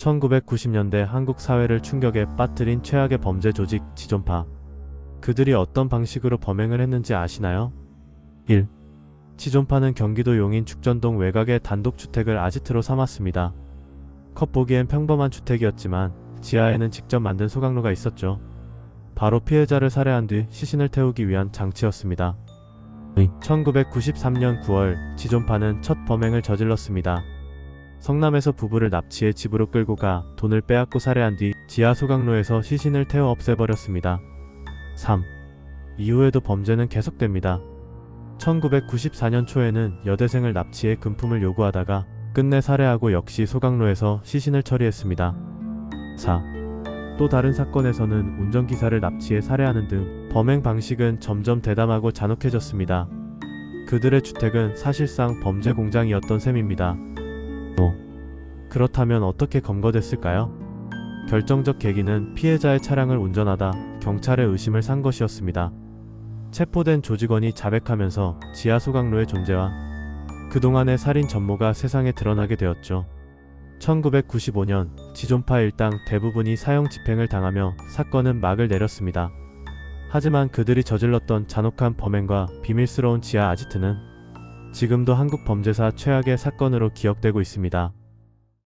1990년대 한국 사회를 충격에 빠뜨린 최악의 범죄 조직 지존파. 그들이 어떤 방식으로 범행을 했는지 아시나요? 1. 지존파는 경기도 용인 축전동 외곽의 단독주택을 아지트로 삼았습니다. 겉보기엔 평범한 주택이었지만 지하에는 직접 만든 소각로가 있었죠. 바로 피해자를 살해한 뒤 시신을 태우기 위한 장치였습니다. 1993년 9월 지존파는 첫 범행을 저질렀습니다. 성남에서 부부를 납치해 집으로 끌고 가 돈을 빼앗고 살해한 뒤 지하 소각로에서 시신을 태워 없애버렸습니다. 3. 이후에도 범죄는 계속됩니다. 1994년 초에는 여대생을 납치해 금품을 요구하다가 끝내 살해하고 역시 소각로에서 시신을 처리했습니다. 4. 또 다른 사건에서는 운전기사를 납치해 살해하는 등 범행 방식은 점점 대담하고 잔혹해졌습니다. 그들의 주택은 사실상 범죄 공장이었던 셈입니다. 5. 그렇다면 어떻게 검거됐을까요? 결정적 계기는 피해자의 차량을 운전하다 경찰의 의심을 산 것이었습니다. 체포된 조직원이 자백하면서 지하 소각로의 존재와 그동안의 살인 전모가 세상에 드러나게 되었죠. 1995년 지존파 일당 대부분이 사형 집행을 당하며 사건은 막을 내렸습니다. 하지만 그들이 저질렀던 잔혹한 범행과 비밀스러운 지하 아지트는 지금도 한국 범죄사 최악의 사건으로 기억되고 있습니다.